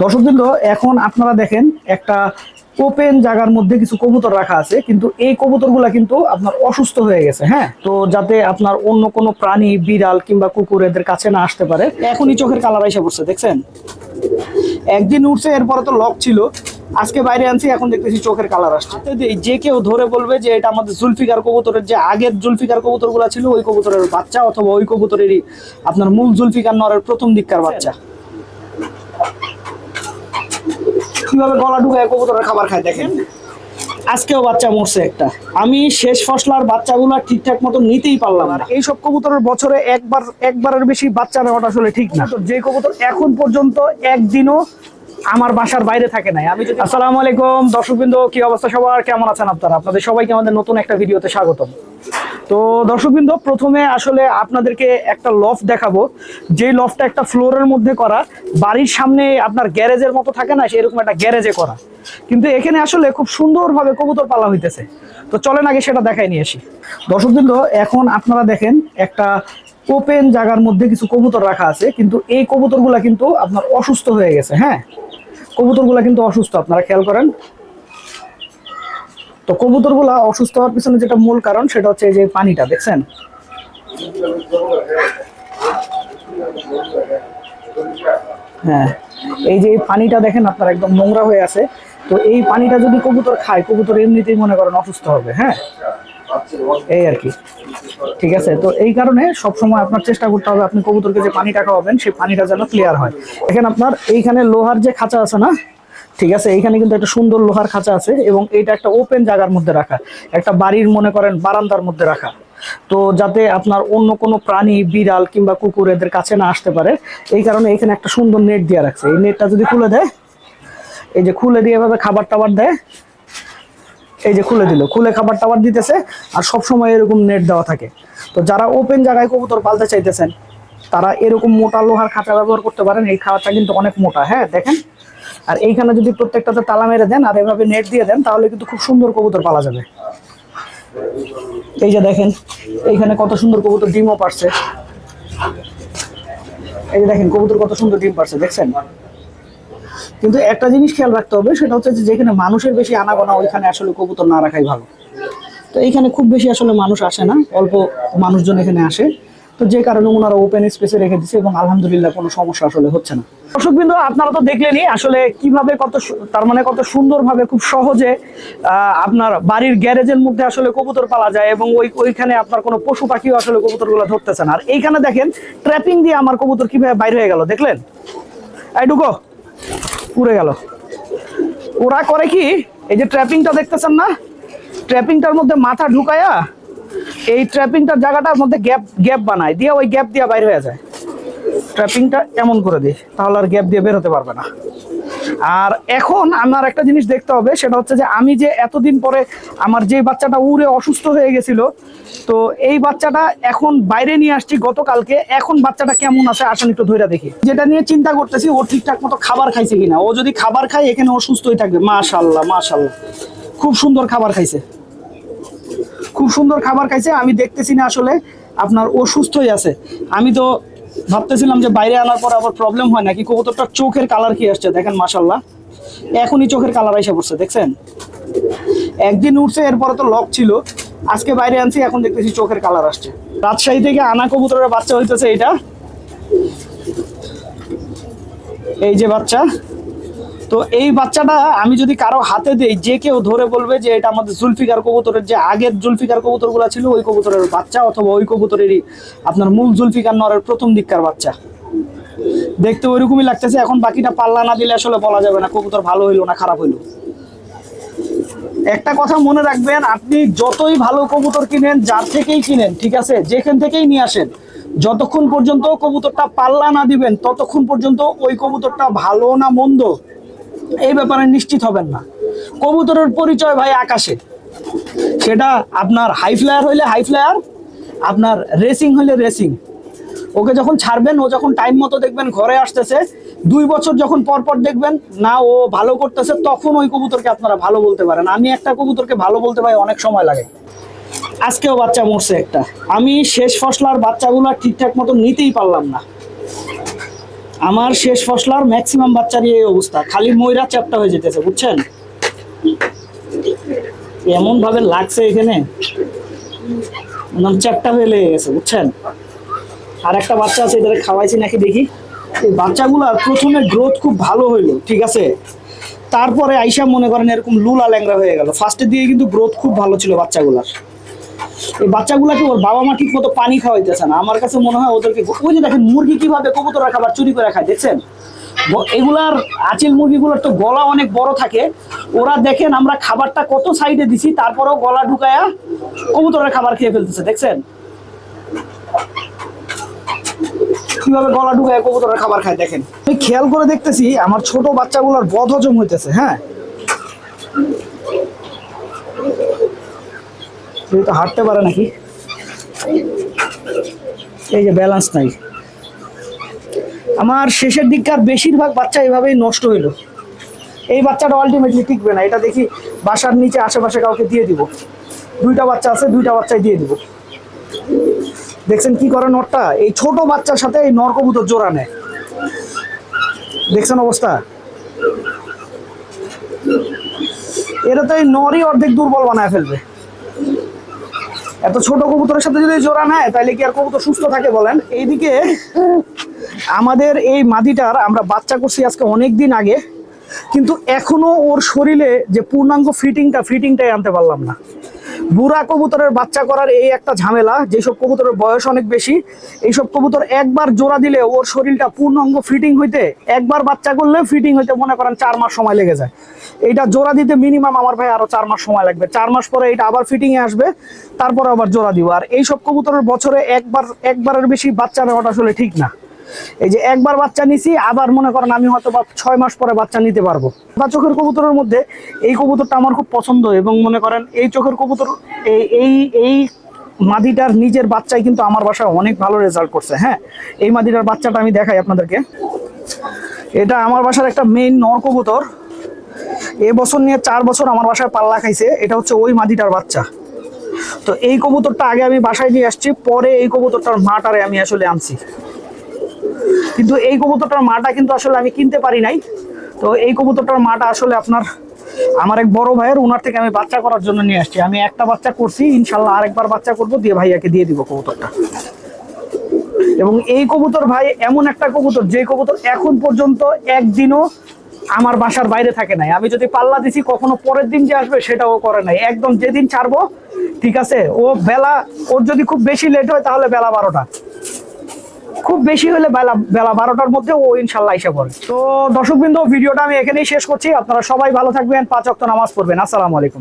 দর্শকবৃন্দ এখন আপনারা দেখেন একটা ওপেন জায়গার মধ্যে কিছু কবুতর রাখা আছে, কিন্তু এই কবুতরগুলা কিন্তু আপনার অসুস্থ হয়ে গেছে হ্যাঁ? তো যাতে আপনার অন্য কোনো প্রাণী, বিড়াল কিংবা কুকুর এদের কাছে না আসতে পারে, এখনই চোখের কালার এসে পড়ছে, দেখছেন? একদিন উঠছে, এরপরে তো লক ছিল, আজকে বাইরে আনছি, এখন দেখতেছি চোখের কালার আসছে। যে কেউ ধরে বলবে যে এটা আমাদের জুলফিকার কবুতরের যে আগের জুলফিকার কবুতরগুলো ছিল, ওই কবুতরের বাচ্চা অথবা ওই কবুতরেরই আপনার মূল জুলফিকার নরের প্রথম দিককার বাচ্চা। কীভাবে গলা ঢুকায় কবুতরের খাবার খায় দেখেন। আজকেও বাচ্চা মরছে একটা। আমি শেষ ফসলার বাচ্চাগুলো ঠিকঠাক মতো নিতেই পারলাম না। এইসব কবুতরের বছরে একবার একবারের বেশি বাচ্চা নেওয়াটা আসলে ঠিক না। তো যে কবুতর এখন পর্যন্ত একদিনও আমার বাসার বাইরে থাকে নাই। আমি যদি আসসালামু আলাইকুম। দর্শকবৃন্দ কি অবস্থা সবার? কেমন আছেন আপনারা? আপনাদের সবাইকে আমাদের নতুন একটা ভিডিওতে স্বাগতম। তো দর্শকবৃন্দ, প্রথমে আসলে আপনাদেরকে একটা লফ দেখাবো। যে লফটা একটা ফ্লোরের মধ্যে করা, বাড়ির সামনে আপনার গ্যারেজের মতো থাকে না, সেরকম একটা গ্যারেজে করা। কিন্তু এখানে আসলে খুব সুন্দরভাবে কবুতর পালা হইতেছে। তো চলেন আগে সেটা দেখাই নিয়ে আসি। দর্শকবৃন্দ, এখন আপনারা দেখেন একটা ওপেন জায়গার মধ্যে কিছু কবুতর রাখা আছে, কিন্তু এই কবুতরগুলা কিন্তু আপনার অসুস্থ হয়ে গেছে হ্যাঁ? কবুতরগুলা কিন্তু অসুস্থ, আপনারা খেয়াল করেন। তো কবুতরগুলা অসুস্থ হওয়ার পিছনে যেটা মূল কারণ, সেটা হচ্ছে এই যে পানিটা, দেখছেন? হ্যাঁ এই যে পানিটা দেখেন আপনার, একদম নোংরা হয়ে আছে। তো এই পানিটা যদি কবুতর খায়, কবুতর এমনিতেই মনে করেন অসুস্থ হবে হ্যাঁ? এই আর কি। ঠিক আছে, তো এই কারণে সবসময় আপনার চেষ্টা করতে হবে, আপনি কবুতরকে যে পানিটা খাওয়াবেন, সেই পানিটা যেন ক্লিয়ার হয়। এখানে আপনার, এইখানে লোহার যে খাঁচা আছে না ঠিক আছে, এইখানে কিন্তু একটা সুন্দর লোহার খাঁচা আছে এবং এটা একটা ওপেন জায়গার মধ্যে রাখা, একটা বাড়ির মনে করেন বারান্দার মধ্যে রাখা। তো যাতে আপনার অন্য কোনো প্রাণী, বিড়াল কিংবা কুকুর এদের কাছে না আসতে পারে, এই কারণে এখানে একটা সুন্দর নেট দিয়ে রাখছে। এই নেটটা যদি খুলে দেয়, এই যে খুলে দিয়ে এভাবে খাবার টাবার দেয়, এই যে খুলে দিল, খুলে খাবার টাবার দিতেছে আর সব সময় এরকম নেট দেওয়া থাকে। তো যারা ওপেন জায়গায় কবুতর পালতে চাইতেছেন, তারা এরকম মোটা লোহার খাঁচা ব্যবহার করতে পারেন। এই খাঁচা কিন্তু অনেক মোটা হ্যাঁ দেখেন। আর এইখানে যদি প্রত্যেকটাতে তালা মেরে দেন আর এভাবে নেট দিয়ে দেন, তাহলে কিন্তু খুব সুন্দর কবুতর পালা যাবে। এই যে দেখেন, এইখানে কত সুন্দর কবুতর ডিমও পারছে। এই যে দেখেন, কবুতর কত সুন্দর ডিম পারছে, দেখছেন? কিন্তু একটা জিনিস খেয়াল রাখতে হবে, সেটা হচ্ছে যে যেখানে মানুষের বেশি আনাগোনা, ওইখানে আসলে কবুতর না রাখাই ভালো। তো এইখানে খুব বেশি আসলে মানুষ আসে না, অল্প মানুষজন এখানে আসে। তো যে কারণে ওনারা ওপেন স্পেসে রেখে দিচ্ছে এবং আলহামদুলিল্লাহ কোনো সমস্যা আসলে হচ্ছে না। দর্শকবৃন্দ, আপনারা তো দেখলেনই আসলে কীভাবে কত তার মানে কত সুন্দরভাবে, খুব সহজে আপনার বাড়ির গ্যারেজের মধ্যে আসলে কবুতর পালা যায় এবং ওই ওইখানে আপনার কোনো পশু পাখিও আসলে কবুতরগুলো ধরতেছে না। আর এইখানে দেখেন ট্র্যাপিং দিয়ে আমার কবুতর কীভাবে বাইরে হয়ে গেল, দেখলেন? এই ঢুকো উড়ে গেল। ওরা করে কি, এই যে ট্র্যাপিংটা দেখতেছেন না? ট্র্যাপিংটার মধ্যে মাথা ঢুকায়া এই ট্র্যাপিংটার জায়গাটার মধ্যে গ্যাপ গ্যাপ বানায়। দিয়ে ওই গ্যাপ দিয়ে বাইরে হয়ে যায়। ট্র্যাপিংটা এমন করে দিই তাহলে আর গ্যাপ দিয়ে বের হতে পারবে না। আর এখন আমার একটা জিনিস দেখতে হবে, সেটা হচ্ছে যে আমি যে এতদিন পরে আমার যে বাচ্চাটা উড়ে অসুস্থ হয়ে গেছিল, তো এই বাচ্চাটা এখন বাইরে নিয়ে আসছি গতকালকে। এখন বাচ্চাটা কেমন আছে আসেন একটু ধরে দেখি। যেটা নিয়ে চিন্তা করতেছি, ও ঠিকঠাক মতো খাবার খাইছে কিনা? ও যদি খাবার খায়, এখানে ও সুস্থই থাকবে। মাশাল্লাহ মাশাল্লাহ। খুব সুন্দর খাবার খাইছে। খুব সুন্দর খাবার খাইছে, আমি দেখতেছি না আসলে আপনার ও সুস্থই আছে। আমি তো ভাবতেছিলাম যে বাইরে আনার পর আবার প্রবলেম হয় নাকি? কবুতরটার চোখের কালার কি আসছে? দেখেন মাসাল্লাহ এখনই চোখের কালার এসে পড়ছে, দেখছেন? একদিন উঠছে, এরপরে তো লক ছিল। আজকে বাইরে আনছি, এখন দেখতেছি চোখের কালার আসছে। রাজশাহী থেকে আনা কবুতরের বাচ্চা হইতেছে এটা। এই যে বাচ্চা। তো এই বাচ্চাটা আমি যদি কারও হাতে দেই, যে কেউ ধরে বলবে যে এটা আমাদের জুলফিকার কবুতরের যে আগের জুলফিকার কবুতরগুলো ছিল, ওই কবুতরের বাচ্চা অথবা ওই কবুতরেরই আপনার মূল জুলফিকার নরের প্রথম দিককার বাচ্চা। দেখতে ওইরকমই লাগতেছে, এখন বাকিটা পাল্লা না দিলে আসলে বলা যাবে না কবুতর ভালো হইল না খারাপ হইল। একটা কথা মনে রাখবেন, আপনি যতই ভালো কবুতর কিনেন, যার থেকেই কিনেন, ঠিক আছে, যেখান থেকেই নিয়ে আসেন, যতক্ষণ পর্যন্ত কবুতরটা পাল্লা না দিবেন, ততক্ষণ পর্যন্ত ওই কবুতরটা ভালো না মন্দ এই ব্যাপারে নিশ্চিত হবেন না। কবুতরের পরিচয় ভাই আকাশে। সেটা আপনার হাই ফ্লায়ার হইলে হাই ফ্লায়ার আপনার রেসিং হইলে রেসিং ওকে যখন ছাড়বেন, ও যখন টাইম মতো দেখবেন ঘরে আসতেছে, দুই বছর যখন পর পর দেখবেন, না, ও ভালো করতেছে, তখন ওই কবুতরকে আপনারা ভালো বলতে পারেন। আমি একটা কবুতরকে ভালো বলতে পারি, অনেক সময় লাগে। আজকেও বাচ্চা মরছে একটা। আমি শেষ ফসলার বাচ্চাগুলো ঠিকঠাক মতো নিতেই পারলাম না। আমার শেষ ফসলার ম্যাক্সিমাম বাচ্চারই এই অবস্থা। খালি ময়রা চ্যাপটা হয়ে যেতেছে, বুঝছেন? এমন ভাবে লাগছে এখানে। চ্যাপটা হয়ে লেগে গেছে, বুঝছেন? আর একটা বাচ্চা আছে, এদের খাওয়াইছি নাকি দেখি? এই বাচ্চাগুলার প্রথমে গ্রোথ খুব ভালো হইল, ঠিক আছে? তারপরে আইসা মনে করেন এরকম লুলা ল্যাংরা হয়ে গেল। ফার্স্টের দিকে কিন্তু গ্রোথ খুব ভালো ছিল বাচ্চাগুলার। এই বাচ্চাগুলাকে ওর বাবা মা ঠিক মতো পানি খাওয়াইতেছে না। আমার কাছে মনে হয় ওদেরকে ওই যে দেখেন, মুরগি কীভাবে কবুতরা খাবার চুরি করে খায়, দেখছেন? এগুলার আচিল মুরগিগুলোর তো গলা অনেক বড় থাকে। ওরা দেখেন, আমরা খাবারটা কত সাইডে দিছি, তারপরেও গলা ঢুকায়া কবুতরের খাবার খেয়ে ফেলতেছে, দেখছেন? কীভাবে গলা ঢুকায় কবুতরের খাবার খায়, দেখেন? আমি খেয়াল করে দেখতেছি, আমার ছোট বাচ্চাগুলোর বদ হজম হইতেছে হ্যাঁ? এই তো হাঁটতে পারে নাকি? এই যে ব্যালেন্স নাই। আমার শেষের দিককার বেশিরভাগ বাচ্চা এভাবেই নষ্ট হইল। এই বাচ্চাটা আলটিমেটলি টিকবে না। এটা দেখি বাসার নিচে আশেপাশে কাউকে দিয়ে দিব। দুইটা বাচ্চা আছে, দুইটা বাচ্চাই দিয়ে দিব। দেখছেন কি করে নরটা এই ছোট বাচ্চার সাথে এই নর কবুতর জোড়া নেয়। দেখছেন অবস্থা? এটা তো এই নরই অর্ধেক দুর্বল বানায় ফেলবে। এত ছোট কবুতরের সাথে যদি জোড়া নেয়, তাহলে কি আর কবুতর সুস্থ থাকে বলেন? এইদিকে আমাদের এই মাদিটার আমরা বাচ্চা করছি আজকে অনেক দিন আগে, কিন্তু এখনও ওর শরীরে যে পূর্ণাঙ্গ ফিটিংটা ফিটিংটাই আনতে পারলাম না। বুড়া কবুতরের বাচ্চা করার এই একটা ঝামেলা, যেসব কবুতরের বয়স অনেক বেশি, এইসব কবুতর একবার জোড়া দিলে ওর শরীরটা পূর্ণাঙ্গ ফিটিং হইতে, একবার বাচ্চা করলে ফিটিং হইতে মনে করেন চার মাস সময় লেগে যায়। এইটা জোড়া দিতে মিনিমাম আমার ভাই আরও চার মাস সময় লাগবে। চার মাস পরে এটা আবার ফিটিং এ আসবে, তারপরে আবার জোড়া দিব। আর এইসব কবুতরের বছরে একবার, একবারের বেশি বাচ্চা নেওয়াটা আসলে ঠিক না। এই যে একবার বাচ্চা নিছি, আবার মনে করেন আমি হয়তো ছয় মাস পরে বাচ্চা নিতে পারব। বা চোখের কবুতরের মধ্যে এই কবুতরটা আমার খুব পছন্দ এবং মনে করেন এই চোখের কবুতর, এই এই এই মাদিটার নিজের বাচ্চাই কিন্তু আমার বাসায় অনেক ভালো রেজাল্ট করছে হ্যাঁ? এই মাদিটার বাচ্চাটা আমি দেখাই আপনাদেরকে। এটা আমার বাসার একটা মেইন নর কবুতর। এ বছর নিয়ে চার বছর আমার বাসায় পাল্লা খাইছে, এটা হচ্ছে ওই মাদিটার বাচ্চা। তো এই কবুতরটা আগে আমি বাসায় নিয়ে আসছি, পরে এই কবুতরটার মাটারে আমি আসলে আনছি। কিন্তু এই কবুতরটার মাটা কিন্তু আসলে আমি কিনতে পারি নাই। তো এই কবুতরটার মাটা আসলে আপনার, আমার এক বড় ভাইয়ের ওনার থেকে আমি বাচ্চা করার জন্য নিয়ে আসছি। আমি একটা বাচ্চা করছি, ইনশাল্লাহ আরেকবার বাচ্চা করব, দিয়ে ভাইয়াকে দিয়ে দিব কবুতরটা। এবং এই কবুতর ভাই এমন একটা কবুতর যে কবুতর এখন পর্যন্ত একদিনও আমার বাসার বাইরে থাকে নাই। আমি যদি পাল্লা দিছি, কখনো পরের দিন যে আসবে সেটাও করে নাই। একদম যেদিন ছাড়বো, ঠিক আছে, ও বেলা, ওর যদি খুব বেশি লেট হয়, তাহলে বেলা বারোটা। খুব বেশি হলে বেলা বেলা বারোটার মধ্যে ও ইনশাল্লাহ এসে পড়ে। তো দর্শকবৃন্দ, ভিডিওটা আমি এখানেই শেষ করছি। আপনারা সবাই ভালো থাকবেন, পাঁচ অক্ত নামাজ পড়বেন। আসসালামু আলাইকুম।